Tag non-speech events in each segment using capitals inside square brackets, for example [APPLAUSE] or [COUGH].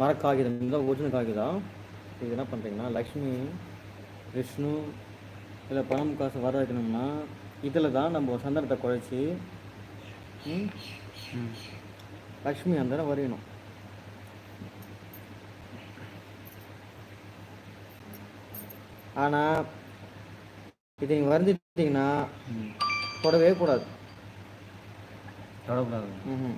மரக்காகிதம் இதுதான் ஒரிஜினல் காகிதம் இது என்ன பண்ணுறீங்கன்னா லக்ஷ்மி விஷ்ணு இல்லை பணம் காசு வர வைக்கணும்னா இதில் தான் நம்ம சந்தனத்தை குழைச்சி ம், லக்ஷ்மி அந்த வரையணும். ஆனால் இதை நீங்கள் வரைஞ்சிட்டிங்கன்னா தொடவே கூடாது. தொடக்கூடாது. ம்ஹும்.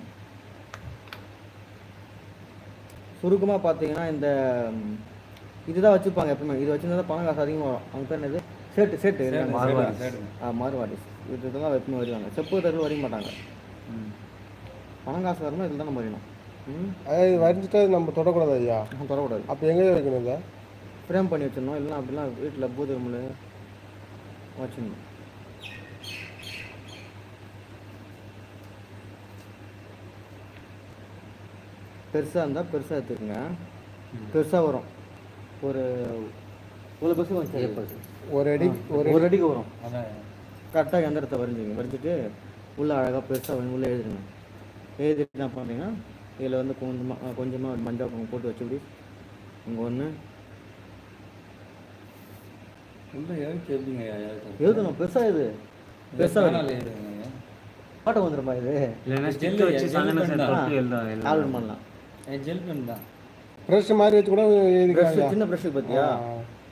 சுருக்கமாக பார்த்தீங்கன்னா இந்த இதுதான் வச்சுப்பாங்க எப்பவுமே. இது வச்சுருந்தா தான் பணம் காசு அதிகமாக வரும். அவங்க பேர் என்னது? சேட்டு சேட்டு. இருக்காங்க. மார்வாடி. ஆ மார்வாடிஸ் இது இதெல்லாம் எப்பவுமே வருவாங்க. செப்பு தருள் வரைய மாட்டாங்க. பணம் காசு வரணும் இதில் தான் நம்ம வரையணும். ம்? அதாவது வரைஞ்சிட்டா இது நம்ம தொடக்கூடாது ஐயா. நம்ம தொடக்கூடாது. அப்போ எங்கே வைக்கணும் இதை? ஃப்ரேம் பண்ணி வச்சிடணும். இல்லைன்னா அப்படிலாம் வீட்டில் ரூமில் வச்சிடணும். பெருசாக இருந்தால் பெருசாக எடுத்துக்கோங்க. பெருசாக வரும். ஒரு இவ்வளோ பெருசு கொஞ்சம் ஒரு அடி ஒரு ஒரு அடிக்கு வரும். கரெக்டாக எந்திரத்தை வரைஞ்சிங்க? வரைஞ்சிட்டு உள்ளே அழகாக பெருசாக உள்ளே எழுதுங்க எழுதிட்டு என்ன பண்ணுறீங்கன்னா இதில் வந்து கொஞ்சமாக கொஞ்சமாக மஞ்சள் குங்குமம் போட்டு வச்சுப்படி இங்கே ஒன்று எழுதணும். பெருசாக இது எழுதுங்க பாட்டம் வந்துருமா இது? ஆல்பம் பண்ணலாம். ஜெல் பென் தான். ப்ரெஷ் மாதிரி வச்சு கூட ப்ரெஷ் சின்ன ப்ரெஷ்ஷு பார்த்தியா.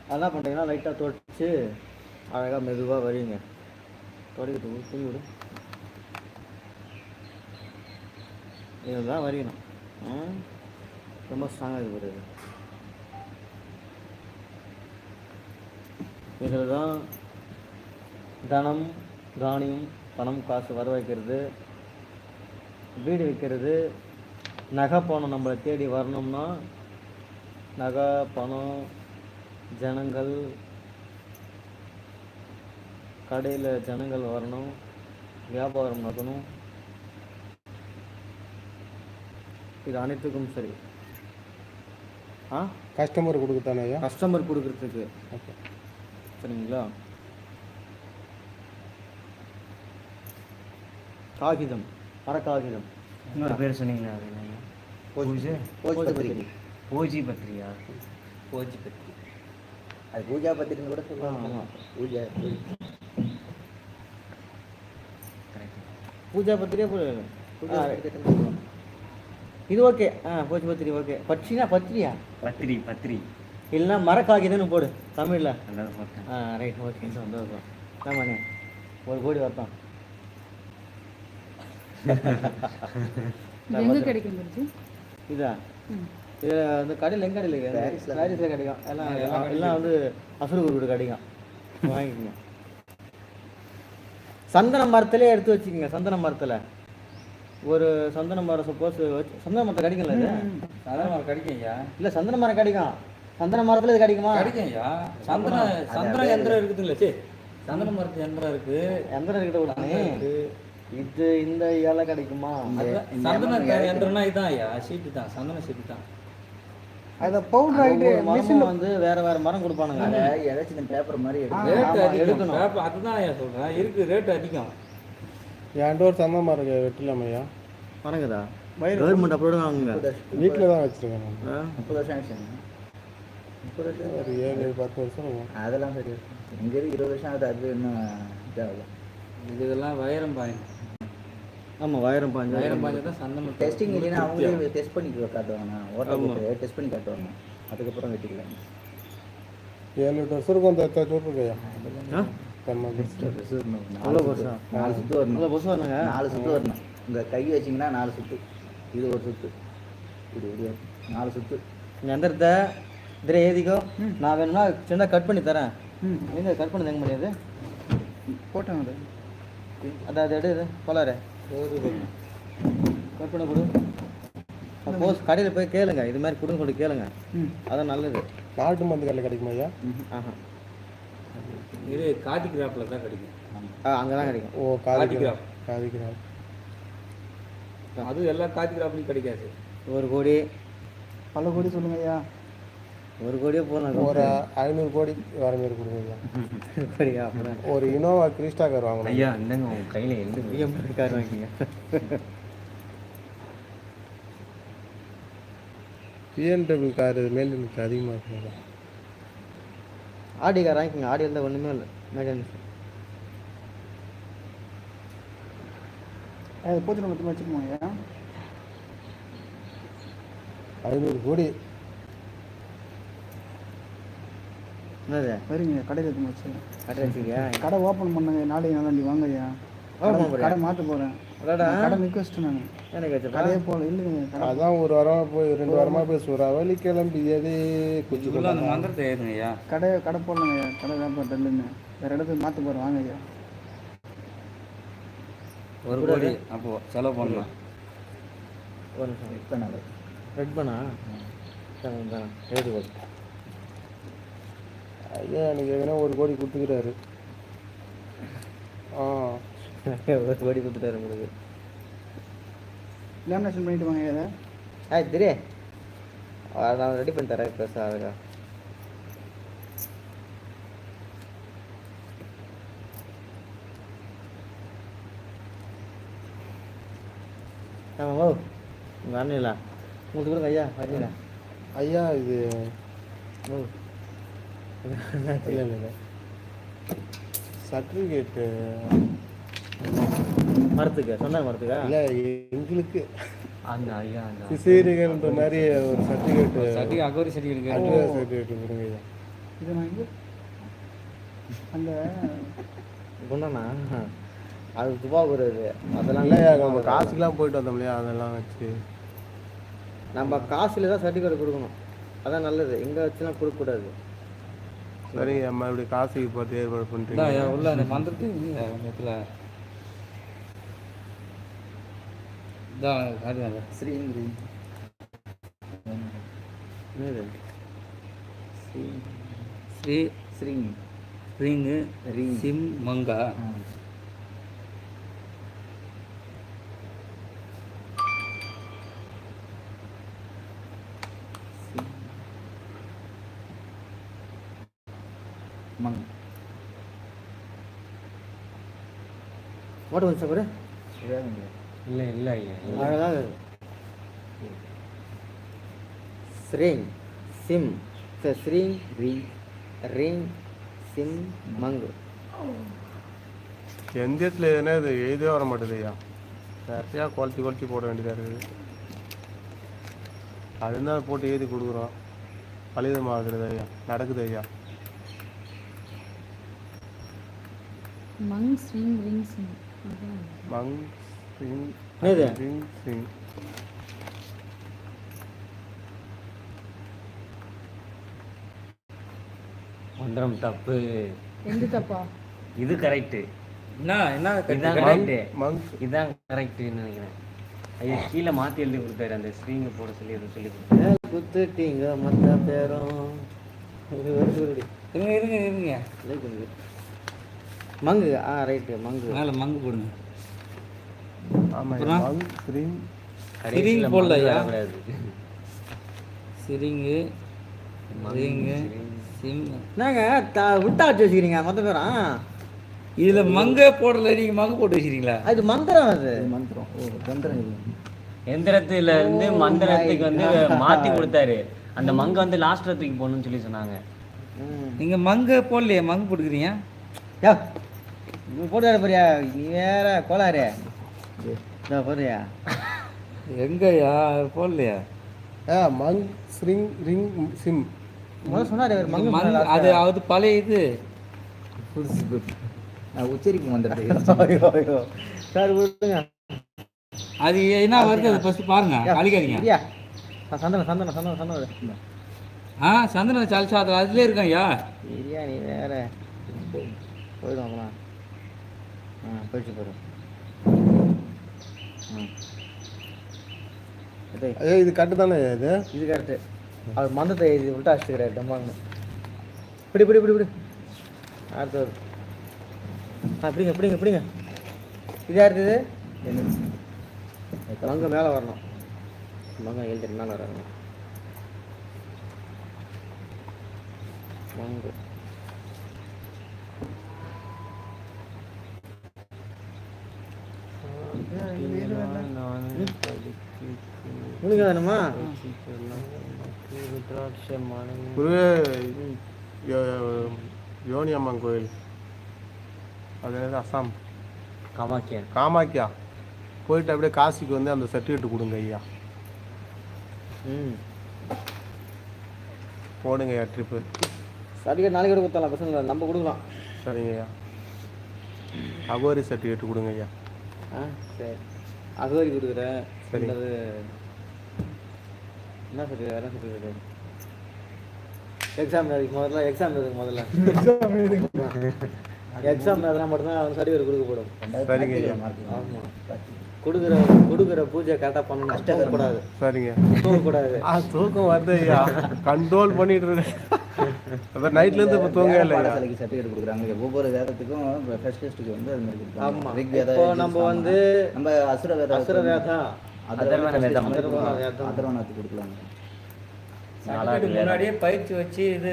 அதெல்லாம் பண்ணுறீங்கன்னா லைட்டாக தொடச்சி அழகாக மெதுவாக வரிங்க தொடக்கிட்டு விடு, தூங்கி விடு. இதுதான் வரையணும்? ரொம்ப ஸ்ட்ராங்காக இது வருது இதில் தான் தனம் தானியம் பணம் காசு வர வைக்கிறது. வீடு விற்கிறது நகை பணம் நம்மளை தேடி வரணும்னா நகை பணம் ஜனங்கள் கடையில் ஜனங்கள் வரணும் வியாபாரம் நடக்கணும். இது அனைத்துக்கும் சரி. ஆ? கஸ்டமர் கொடுக்கத்தானே ஐயா? கஸ்டமர் கொடுக்கறதுக்கு. ஓகே சரிங்களா? காகிதம். மரக்காகிதம் இன்னொரு பேர் சொன்னீங்களா பூஜை? பத்திரியா பூஜை பத்திரி அது பூஜா பத்திரின்னு கூட சொல்லுவாங்க. பூஜா பூஜா பத்திரியா பூ- பூஜா. இது ஓகே. ஆ பூஜை பத்திரி ஓகே. பட்சினா பத்திரியா பத்திரி பத்திரி. இல்லைன்னா மரக்காகிதம்னு போடு. தமிழில். Ah right okay. சந்தோஷம் ஆமாண்ணே ஒரு கோடி வரட்டும். எங்க கிடைக்கும் இதா? இது வந்து கடையில் எங்க கடையில் இருக்கு? பாரிஸ்ல. கிடைக்கும் எல்லாம் எல்லாம் எல்லாம் வந்து அசுரகுரு வீடு கிடைக்கும் வாங்கிக்கோங்க. சந்தன மரத்திலே எடுத்து வச்சுக்கோங்க சந்தன மரத்தில். ஒரு சந்தன மரம் சப்போஸ் சந்தன மரத்தை கிடைக்கும்ல இது? சாதாரண மரம் கிடைக்கும் ஐயா இல்லை சந்தன மரம் கிடைக்கும். சந்தன மரத்தில் இது கிடைக்குமா? கிடைக்கும் ஐயா சந்தன சந்தன எந்திரம் இருக்குதுல்ல சே சந்தன மரத்து எந்திரம் இருக்கு. எந்திரம் கிட்ட விடானே இது இந்த இலை கிடைக்குமா? அதுதான் சந்தன எந்திரம்னா இதுதான் ஐயா சீட்டு தான் சந்தன சீட்டு தான். அதை பவுடர் வந்து வேற வேற மரம் கொடுப்பானுங்க அதை. ஏதாச்சும் இந்த பேப்பர் மாதிரி எடுத்து ரேட் ஆமா, அதிகம். எடுக்கணும். பேப்பர் அதுதான் ஐயா சொல்றேன். இருக்கு ரேட் அதிகம். என் ஒரு சந்தம் மரம் வெட்டலாம் ஐயா? வணங்குதா கவர்மெண்ட் வாங்குங்க வீட்டில் தான் வச்சுருக்கேன்? முப்பது வருஷம் ஆச்சு முப்பது வருஷம் ஒரு ஏழு பத்து வருஷம் அதெல்லாம் சரி. எங்க இருக்கு இருபது வருஷம் ஆகுது அது இன்னும் இதாகல. இதெல்லாம் வைரம் பாய் ஆமா வைரம் பாஞ்சு வைரம் பாய் தான் சந்தனம் டெஸ்டிங் இல்லைன்னா அவங்களே டெஸ்ட் பண்ணி காட்டுவாங்க. ஓட்ட போட்டு டெஸ்ட் பண்ணி காட்டுவாங்க. அதுக்கப்புறம் வெட்டிக்கலாம். ஏழு எட்டு வருஷம் இருக்கும் அந்த எத்தாச்சும் இருக்கு ஐயா ஆ? தென்னை பிடிச்சிட்டு அவ்வளோ பெருசா நாலு சுத்து வரணும். அவ்வளோ பெருசா வரணுங்க? நாலு சுத்து வரணும். உங்க கை வச்சீங்கன்னா நாலு சுத்து. இது ஒரு சுத்து. இது ஒரு நாலு சுத்து. இந்த எந்திரத்தை இதில் ஏதிக்கோ நான் வேணும்னா சின்னதாக கட் பண்ணி தரேன். எங்க கட் பண்ணது எங்க முடியாது போட்டோம் அது? அதான் அது. எடு இது கட் பண்ண கொடு சப்போஸ் கடையில் போய் கேளுங்க. இது மாதிரி கொடுங்க சொல்லி கேளுங்க. அதான் நல்லது. நாட்டு மருந்து கடையில் கிடைக்குமா ஐயா? ஆஹா. இது காதி கிராப்ல தான் கிடைக்கும். ஆ அங்கே தான் கிடைக்கும். ஓ காதி காதிக்கிறாப். காதிக்கிறாப் அது எல்லா காதி கிராப்லையும் கிடைக்காது. ஒரு கோடி. பல கோடி சொல்லுங்க ஐயா. ஒரு கோடியே போகணும் ஒரு ஐநூறு கோடி வர மாதிரி கொடுங்க ஒரு இனோவா கிறிஸ்டா கார் வாங்கணும். ஐயா இந்தங்க உங்க கையில எழுது பிஎம் கார் வாங்கிங்க. பிஎன்டபிள்யூ கார் மெயின்டெனன்ஸ் அதிகமாக இருக்குங்களா ஆடி கார் வாங்கிக்கோங்க. ஆடி இருந்தால் ஒன்றுமே இல்லை. மெயின்டெனன்ஸ் அது பூச்சி மொத்தமாக வச்சுக்கோங்க ஐயா? ஐநூறு கோடி. என்னது? சரிங்க கடையில் எடுத்து வச்சு கட்டை வச்சுக்கியா கடை ஓப்பன் பண்ணுங்க நாளைக்கு நாளாண்டி வாங்க ஐயா Open கடை-? கடை மாற்ற போகிறேன் கடை நிற்க வச்சுட்டேன் நான் எனக்கு கடையே போகல இல்லைங்க கடை அதான் ஒரு வாரமாக போய் ரெண்டு வாரமாக போய் சுறாவலி கிளம்பி எதே உள்ள அந்த மந்திரத்தை ஏதுங்க ஐயா கடை கடை போடலங்க ஐயா கடை வியாபாரம் டல்லுன்னு வேறு இடத்துக்கு மாற்ற போகிறேன் வாங்க ஐயா ஒரு கோடி அப்போ செலவு பண்ணலாம். ஒரு நிமிஷம். இப்போ நான் ரெட் பண்ணா? சரி தானே எழுதி போடு ஐயா எனக்கு எதனா ஒரு கோடி கொடுத்துக்கிறாரு. ஆ. [LAUGHS] ஒரு கோடி கொடுத்துட்டாரு உங்களுக்கு. லேமினேஷன் பண்ணிட்டு வாங்க இதை ஆ திரி நான் ரெடி பண்ணி தரேன் ப்ளஸ் அதுக்கா ஆமாம் ஓ அண்ணா உங்களுக்கு கொடுங்க ஐயா வரீங்களா ஐயா இது ஓ இல்லை இல்லை சர்டிஃபிகேட்டு மரத்துக்கு சொன்னாங்க மரத்துக்கா? இல்லை எங்களுக்கு. அந்த ஐயா அந்த சிசேரியன்ற மாதிரி ஒரு certificate certificate Aghori certificate certificate கொடுங்க இதை நான் இங்கே அந்த குண்டண்ணா அது துபா வருது அதெல்லாம் நம்ம காசுக்கெலாம் போயிட்டு வந்தோம் இல்லையா? அதெல்லாம் வச்சு. நம்ம காசுல தான் சர்டிஃபிகேட் கொடுக்கணும். அதான் நல்லது. எங்கே வச்சுலாம் கொடுக்கக்கூடாது. சரிங்க மறுபடியும் காசுக்கு பார்த்து ஏற்பாடு பண்ணுறீங்க உள்ள அந்த மந்திரத்தை இடத்துல இதான் ஸ்ரீங்கிரி ஸ்ரீ ஸ்ரீங் ஸ்ப்ரிங்கு ரிங். சிம் மங்கா மங் ஓட்ட வந்து பாரு இதாங்க இல்லை இல்லை ஐயா இல்லை. அழகாக ஸ்ரீங் சிம் சரி, ஸ்ரீங் ரிங் ரிங் சிம் மங்கு எந்த இடத்துல எதுனா இது எழுதவே வர மாட்டேது ஐயா நிறையா குவாலிட்டி குவாலிட்டி போட வேண்டியதாக இருக்குது. அதுதான் போட்டு எழுதி கொடுக்குறோம். பலிதமாகிறது ஐயா. நடக்குது ஐயா. மங் ஸ்விங் ரிங் சிங். மங் என்னது? ரிங் சிங். மந்திரம் தப்பு. எந்த தப்பா? இது கரெக்டு என்ன என்ன இதான் கரெக்ட் இதான் கரெக்டுன்னு நினைக்கிறேன். ஐயா கீழே மாற்றி எழுதி கொடுத்தாரு அந்த ஸ்க்ரீனை போட சொல்லி சொல்லி கொடுத்தாரு குத்துட்டீங்க மொத்த பேரும். இருங்க இருங்க இருங்க. மங்கு ஆ ரைட்டு மங்கு. மேலே மங்கு போடுங்க. ஆமாம் அப்புறம்? மங் ஸ்ரீங் கடைசியில போடல மங்கு ஐயா. வரக்கூடாது. சிரிங்கு ரிங்கு சிம் என்னங்க த விட்டா வச்சு வச்சுக்கிறீங்க மொத்த பேரும்? இதுல மங்க போடல நீங்க மங்கு போட்டு வச்சிருக்கீங்களா? அது மந்திரம் அது. மந்திரம். ஓ மந்திரம் இல்லை எந்திரத்துல இருந்து மந்திரத்துக்கு வந்து மாத்தி கொடுத்தாரு. அந்த மங்க வந்து லாஸ்ட்ல தூக்கி போகணும்னு சொல்லி சொன்னாங்க. ம். நீங்க மங்க போடலையே மங்கு போட்டுக்கிறீங்க? யோ நீ போட்டு போறியா? நீ வேற கோளாறு. இதோ போறியா எங்கய்யா? போடலையா. ஆ மங் ஸ்ரிங் ரிங் சிம். முதல்ல சொன்னாரு அது அது பழைய இது. புதுசு புது நான் உச்சரிப்பு [LAUGHS] ஐயோ, ஐயோ. சார் விடுங்க. அது என்ன வருது அது ஃபர்ஸ்ட் பாருங்க அழிக்காதீங்க இல்லையா சந்தனம் சந்தனம் சந்தனம் சந்தனம் ஆ சந்தன சால்சா அது அதுலேயே இருக்கான் ஐயா? இல்லையா நீ வேற போயிடும் அவங்களாம் ஆ போயிடுச்சு போயிடு. ம் இது ஐயா இது கட்டு தானே இது? இது கரெக்டு அவர் மந்தத்தை இது விட்டு அடிச்சுக்கிறாரு டம்பாங்கன்னு இப்படி இப்படி இப்படி இப்படி அடுத்தது. அப்படிங்க எப்படிங்க எப்படிங்க இதாக இருக்குது? யார் மங்க மேலே வரணும். மங்க எழுதி மேலே வரணும். மங்கு. வேணுமா யோ- யோனி அம்மன் கோயில். அது என்னது அஸ்ஸாம் காமாக்கியா? காமாக்கியா. போயிட்டு அப்படியே காசிக்கு வந்து அந்த சர்டிஃபிகேட் கொடுங்க ஐயா. ம். போடுங்க ஐயா ட்ரிப்பு சர்டிஃபிகேட் நாளைக்கு கூட கொடுத்தலாம் பசங்க நம்ம கொடுக்கலாம். சரிங்க ஐயா. அகோரி சர்டிஃபிகேட் கொடுங்க ஐயா. ஆ சரி. அகவரி கொடுக்குறேன். சரி. அது என்ன சர்டிஃபிகேட்? என்ன சர்டிஃபிகேட்? எக்ஸாம் எழுதுக்கு முதல்ல எக்ஸாம் எழுதுக்கு முதல்ல. எக்ஸாம் எழுதுனா மட்டும்தான் அவன் சர்டிஃபிகேட் கொடுக்கப்படும். சரிங்க. ஆமாம் கொடுக்குற கொடுக்குற பூஜை கரெக்டாக பண்ணணும். கஷ்டப்படாது சரிங்க. தூங்கக்கூடாது. ஆ தூக்கம் வருது ஐயா கண்ட்ரோல் பண்ணிட்டு இருக்கேன் அதான் நைட்ல இருந்து இப்போ தூங்க இல்லை சர்டிஃபிகேட் கொடுக்குறாங்க. ஒவ்வொரு வேதத்துக்கும் ஃபர்ஸ்ட் டெஸ்ட்டுக்கு வந்து அது மாதிரி கொடுப்பாங்க. ஆமா. ரிக்வேதா, இப்போ நம்ம. வந்து நம்ம அசுர வேதா அசுர வேதம். அதர்வன வேதம். வேதம். அதர்வனத்துக்கு முன்னாடியே பயிற்சி வச்சு இது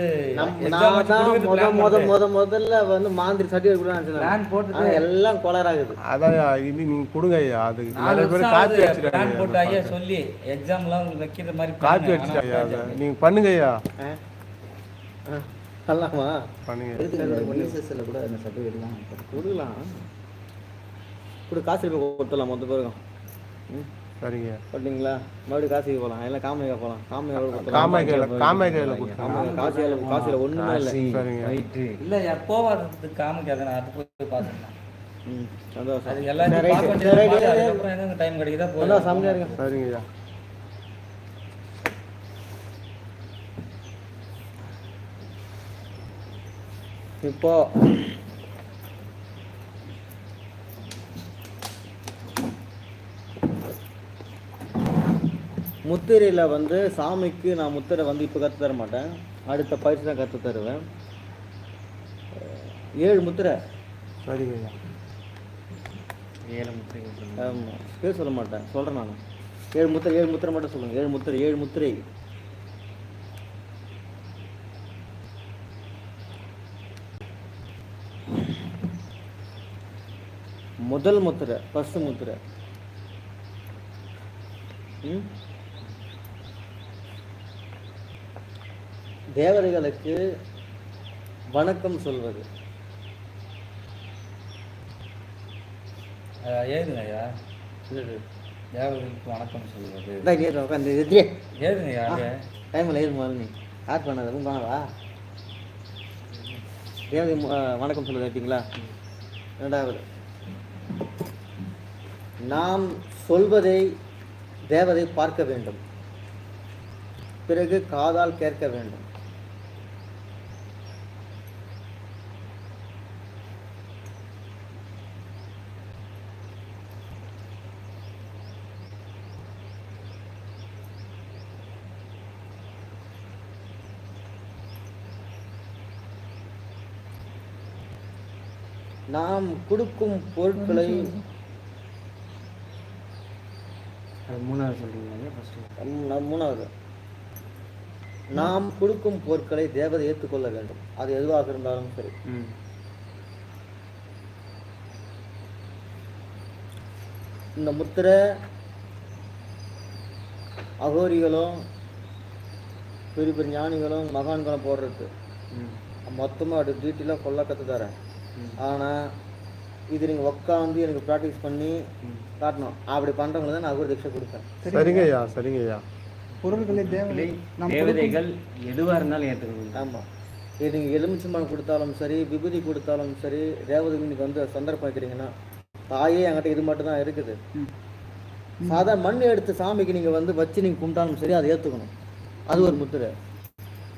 முத முத முதல்ல வந்து மாந்திரி சர்டிஃபிகேட் plan போட்டுட்டு எல்லாம் கோளாறாகுது. அதான் இது நீங்க கொடுங்க ஐயா. அது நாலு பேர் காப்பி போட்டு ஐயா சொல்லி எக்ஸாம்லாம் வைக்கிற மாதிரி காப்பி. வச்சுட்டாங்க ஐயா. ஆனா அதை. நீங்க பண்ணுங்க ஐயா. ஆ? ஆ, பண்ணலாமா? பண்ணுங்க. கூட அந்த சர்டிஃபிகேட்லாம் கொடுக்கலாம். கொடு காசு கொடுத்துடலாம் மொத்த பேருக்கும். ம்? சரிங்க. போட்டிங்களா மறுபடியும் காசுக்கு போகலாம் எல்லாம் காமையா போகலாம் காமையா கொடுத்துடலாம் காமாக்கையில காமாக்கையில கொடுத்துருங்க காமையா காசியில் காசியில் ஒன்றுமே இல்லை. சரிங்க. வயிற்று இல்ல ஐயா, போவாததுக்கு காமிக்காத நான் அது போய் பார்த்துக்கலாம் ம் சந்தோஷம். அது எல்லாத்தையும் டைம் கிடைக்குதா போதும் செம்மையா இருங்க சரிங்க. ஐயா இப்போ முத்திரையில் வந்து சாமிக்கு நான் முத்திரை வந்து இப்போ கற்று தர மாட்டேன். அடுத்த பயிற்சி தான் கற்று தருவேன். ஏழு முத்திரை. ஐயா ஏழு. ஆமாம் பேர் சொல்ல மாட்டேன். சொல்கிறேன் நான். ஏழு முத்திரை ஏழு முத்திரை மட்டும் சொல்லுங்கள் ஏழு முத்திரை ஏழு முத்திரை. முதல் முத்திரை ஃபர்ஸ்ட் முத்திரை. ம்? தேவதைகளுக்கு வணக்கம் சொல்வது. என்னது? தேவதைக்கு வணக்கம் சொல்வது. உட்காந்து அங்க. டைமில் ஏது நீ. ஆட் பண்ணாத பண்ணவா தேவதை வணக்கம் சொல்ல கேட்டீங்களா? ரெண்டாவது நாம் சொல்வதை தேவதை பார்க்க வேண்டும். பிறகு காதால் கேட்க வேண்டும். நாம் கொடுக்கும் பொருட்களை மூணாவது சொல்றீங்க ஃபர்ஸ்ட் மூணாவது. நாம் கொடுக்கும் பொருட்களை தேவதை ஏற்றுக்கொள்ள வேண்டும். அது எதுவாக இருந்தாலும் சரி. இந்த முத்திரை அகோரிகளும் பெரிய பெரிய ஞானிகளும் மகான்களும் போடுறது. மொத்தமாக அப்படி டீட்டெயிலாக கொள்ள கற்று தரேன் ஆனால் இது நீங்கள் உட்காந்து எனக்கு ப்ராக்டிஸ் பண்ணி காட்டணும். அப்படி பண்ணுறவங்களுக்கு தான் நான் அகோரி தீட்சை கொடுப்பேன். சரிங்க. ஐயா சரிங்க ஐயா பொருள்களை தேவதை தேவதைகள் எதுவா இருந்தாலும் ஏற்றுக்கணும் ஆமாம் இது நீங்கள் எலுமிச்சம்பழம் கொடுத்தாலும் சரி விபூதி கொடுத்தாலும் சரி தேவதைக்கு நீங்கள் வந்து சந்தர்ப்பம் வைக்கிறீங்கன்னா தாயே என்கிட்ட இது மட்டும் தான் இருக்குது. சாதா மண் எடுத்து சாமிக்கு நீங்கள் வந்து வச்சு நீங்கள் கும்பிட்டாலும் சரி அதை ஏற்றுக்கணும் அது ஒரு முத்திரை.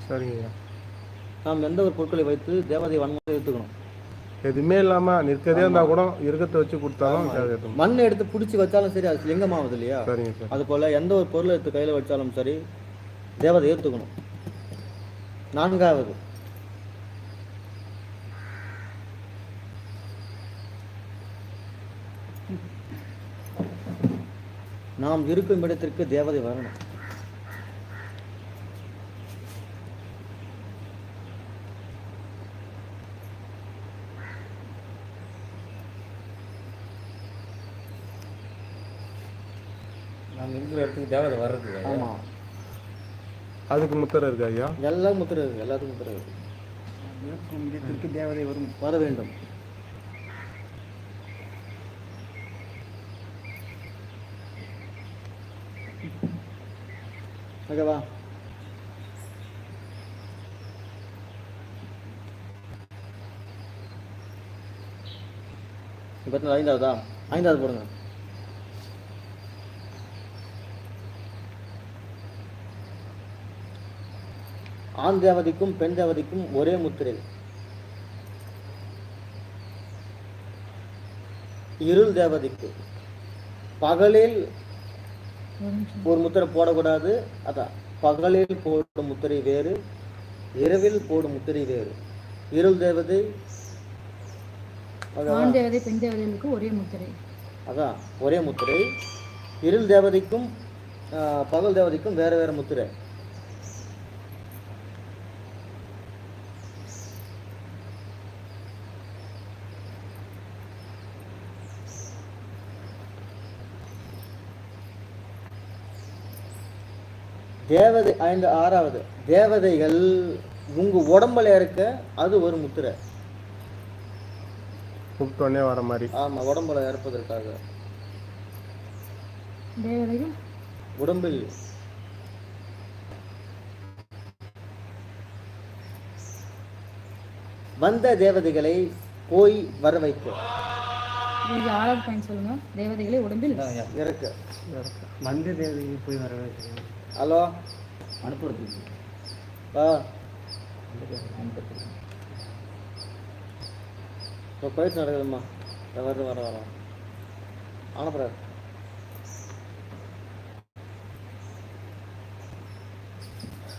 சரிங்க ஐயா நாம் எந்த ஒரு பொருட்களை வைத்து தேவதை வன்முறை ஏற்றுக்கணும் எதுவுமே இல்லாம நிற்கதே இருந்தா கூட இருக்கத்தை வச்சு கொடுத்தாலும் மண் எடுத்து பிடிச்சி வச்சாலும் சரி அது லிங்கமாகுது இல்லையா? சரிங்க சார். அது போல் எந்த ஒரு பொருளை எடுத்து கையில் வச்சாலும் சரி தேவதை ஏற்றுக்கணும். நான்காவது. நாம் இருக்கும் இடத்திற்கு தேவதை வரணும். இருக்கிற இடத்துக்கு தேவதை வர்றது ஐயா. ஆமாம் அதுக்கு முத்திரை இருக்கா ஐயா. எல்லாம் முத்திரை இருக்கு எல்லாத்துக்கும் முத்திரை இருக்கு. இருக்கும் இடத்திற்கு தேவதை வரும். வர வேண்டும். ஓகேவா இப்போ ஐந்தாவதா ஐந்தாவது போடுங்க. ஆண் தேவதைக்கும் பெண் தேவதைக்கும் ஒரே முத்திரை. இருள் தேவதைக்கு பகலில் ஒரு முத்திரை போடக்கூடாது அதான் பகலில் போடும் முத்திரை வேறு இரவில் போடும் முத்திரை வேறு. இருள் தேவதை? ஆண் தேவதை பெண் தேவதைகளுக்கு ஒரே முத்திரை. அதான் ஒரே முத்திரை. இருள் தேவதைக்கும் பகல் தேவதைக்கும் வேற வேற முத்திரை. தேவதை ஐந்து ஆறாவது தேவதைகள் உங்க உடம்புல இருக்க அது ஒரு முத்திரை. கூப்பிட்டோடனே வர மாதிரி. ஆமா உடம்புல இருப்பதற்காக தேவதைகள்? உடம்பில் வந்த தேவதைகளை போய் வர வைக்க. இது ஆறாவது பாயிண்ட் சொல்லுங்க. தேவதைகளை உடம்பில் இறக்க. மந்த தேவதைக்கு போய் வர வைக்கிறேன் ஹலோ. அனுப்புறதுக்கு. ஆ. அனுப்புறதுக்கு இப்போ போயிட்டு நடக்குதும்மா. வர வர அனுப்புறாரு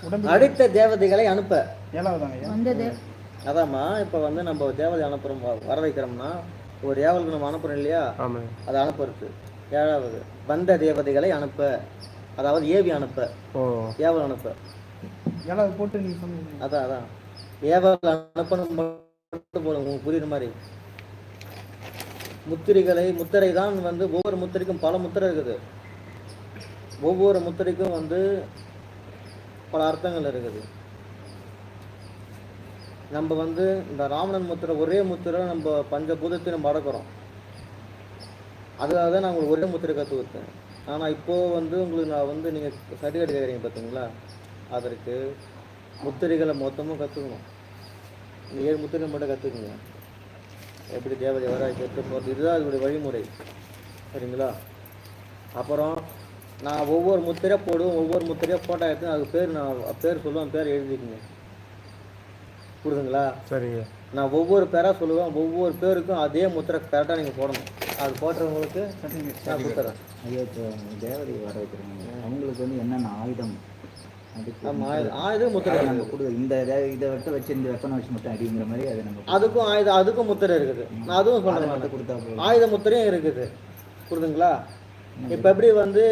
உடம்பு அடுத்த தேவதைகளை அனுப்ப. அதாம்மா இப்போ வந்து நம்ம தேவதை அனுப்புறோம் வர வைக்கிறோம்னா ஒரு ஏவலுக்கு நம்ம அனுப்புறோம் இல்லையா? அதை அனுப்புறது ஏழாவது வந்த தேவதைகளை அனுப்ப. அதாவது ஏவி அனுப்ப. ஏவல் அனுப்ப. ஏழாவது போட்டு நீங்க சொன்னீங்க. அதான் அதான். ஏவல் அனுப்பணும் போதும். உங்களுக்கு புரியுற மாதிரி. முத்திரைகளை முத்திரை தான் வந்து ஒவ்வொரு முத்திரைக்கும் பல முத்திரை இருக்குது. ஒவ்வொரு முத்திரைக்கும் வந்து பல அர்த்தங்கள் இருக்குது. நம்ம வந்து இந்த ராவணன் முத்திரை ஒரே முத்திரை நம்ம பஞ்சபூதத்தை நம்ம அடக்கிறோம். அதுக்காக தான் நான் உங்களுக்கு ஒரே முத்திரை கற்று கொடுத்தேன். ஆனால் இப்போது வந்து உங்களுக்கு நான் வந்து நீங்கள் சர்டிஃபிகேட் கேட்குறீங்க பார்த்தீங்களா அதற்கு முத்திரைகளை மொத்தமும் கற்றுக்கணும் இந்த ஏழு முத்திரை மட்டும் கற்றுக்குங்க எப்படி தேவதை வர கற்று போகிறது இதுதான் அதனுடைய வழிமுறை. சரிங்களா? அப்புறம் நான் ஒவ்வொரு முத்திரை போடுவோம் ஒவ்வொரு முத்திரையாக ஃபோட்டோ எடுத்து அதுக்கு பேர் நான் பேர் சொல்லுவேன் பேர் எழுதிக்கங்க. புரியுதுங்களா? சரிங்க. நான் ஒவ்வொரு பேராக சொல்லுவேன் ஒவ்வொரு பேருக்கும் அதே முத்திரை கரெக்டாக நீங்கள் போடணும். அது போடுறவங்களுக்கு கொடுத்துறேன். ஐயா தேவதை வர வைக்கிறாங்க. அவங்களுக்கு வந்து என்னென்ன ஆயுதம்? ஆயுதம் முத்திரை நம்ம கொடு இந்த இதை- இதை வச்சு இந்த வெப்பனை வச்சு மட்டும் அடிங்கிற மாதிரி அதை நம்ம அதுக்கும் ஆயுதம் அதுக்கும் முத்திரை இருக்குது. நான் அதுவும் மட்டும் கொடுத்தா போதும். ஆயுத முத்திரையும் இருக்குது. புரியுதுங்களா இப்போ எப்படி வந்து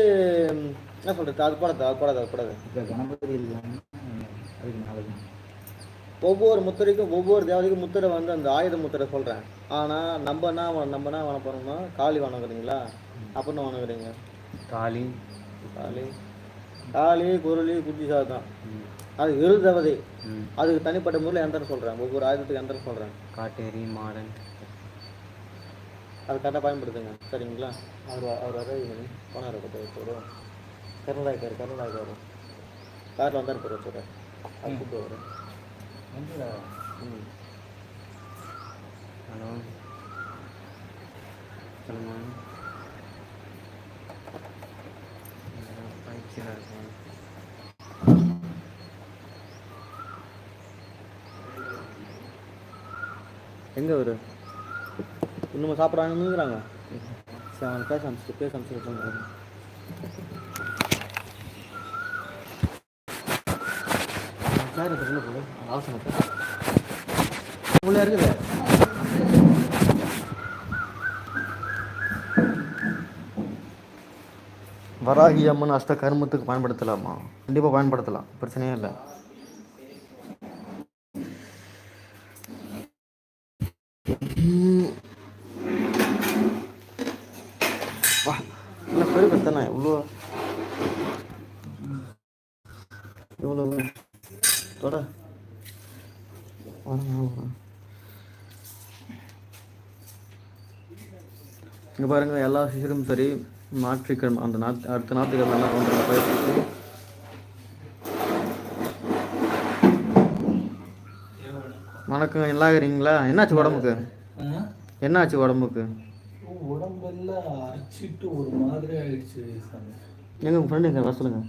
என்ன சொல்கிறது அது போடாது அது போடாது அது போடாது. இப்போ கணபதி அதுக்கு நாளைக்கு ஒவ்வொரு முத்திரைக்கும் ஒவ்வொரு தேவதைக்கும் முத்திரை வந்து அந்த ஆயுத முத்திரை சொல்கிறேன் ஆனால் நம்ம என்ன நம்ம என்ன வண போகிறோம்னா காளி வணங்குறீங்களா? அப்படின்னு வணங்குறீங்க? காளி. காளி. காளி குருளி குட்டி சாதம் அது இரு தேவதை. அதுக்கு தனிப்பட்ட முறையில் எந்திரம் சொல்கிறேன் ஒவ்வொரு ஆயுதத்துக்கு எந்திரம் சொல்கிறேன் காட்டேரி மாடன். அது கரெக்டாக பயன்படுத்துங்க. சரிங்களா? அவர் அவர் வர போனார் ஒரு கர்நாடகார் கர்நாடகார் காரில் வந்தார் பேர் ஒருத்தர் அது ம் ஹலோ சொல்லுங்க எங்கே அவர் இன்னும் சாப்பிட்றாங்கன்னுங்கிறாங்க சரி அவன் பேச அமைச்சிட்டு பேச அமைச்சிட்டு சார் இப்போ உள்ள அவசரம் சார் உள்ள இருக்குது வராகி அம்மன் அஷ்ட கருமத்துக்கு பயன்படுத்தலாமா? கண்டிப்பாக பயன்படுத்தலாம். பிரச்சனையே இல்லை. வா. இல்லை இவ்வளோ எவ்வளோ தொட இங்கே பாருங்க எல்லா சிசரும் சரி ஞாயிற்றுக்கிழமை அந்த நாத் அடுத்த ஞாயிற்றுக்கிழமை எல்லாம் கவுண்டரில் போயிட்டு வணக்கம் நல்லா இருக்கிறீங்களா? என்னாச்சு உடம்புக்கு? என்னாச்சு உடம்புக்கு? உடம்பெல்லாம் அடிச்சிட்டு ஒரு மாதிரி ஆயிடுச்சு சாமி. எங்க உங்கள் ஃப்ரெண்டு எங்க வர சொல்லுங்க.